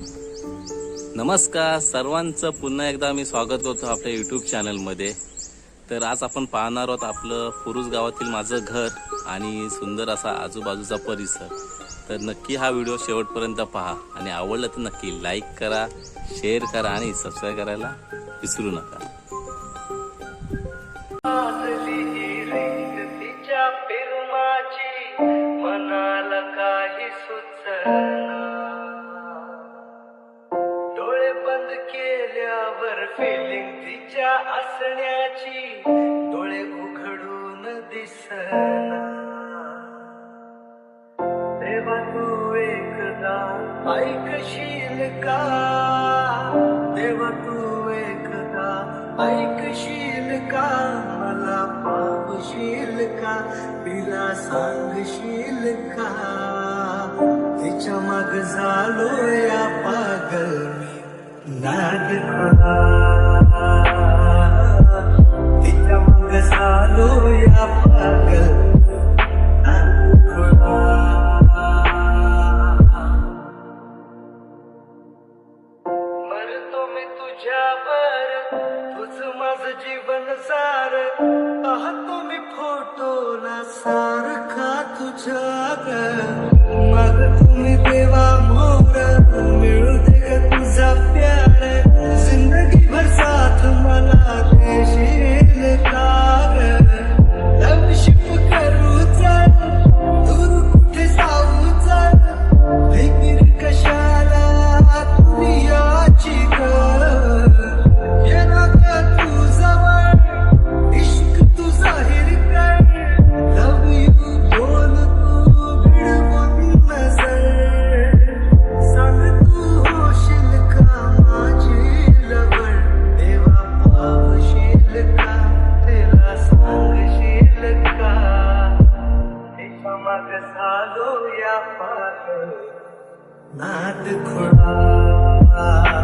नमस्कार सर्वांचं पुन्हा एकदा मी स्वागत करतो आपल्या युट्यूब चॅनलमध्ये तर आज आपण पाहणार आहोत आपलं पुरुष गावातील माझं घर आणि सुंदर असा आजूबाजूचा परिसर. तर नक्की हा व्हिडिओ शेवटपर्यंत पहा आणि आवडलं तर नक्की लाईक करा शेअर करा आणि सबस्क्राईब करायला विसरू नका. बंद केल्यावर फिलिंग तिच्या असण्याची डोळे उघडून दिसना. तेव्हा तू एकदा ऐकशील का? तेव्हा तू एकदा ऐकशील का? मला पाहशील का? तिला सांगशील का? तिच्या मग झालो या पागल जीवन सार। पाहतो मी फ़ोटो ना सारखा तुझ्या मग तुम्ही देवा Not the cry.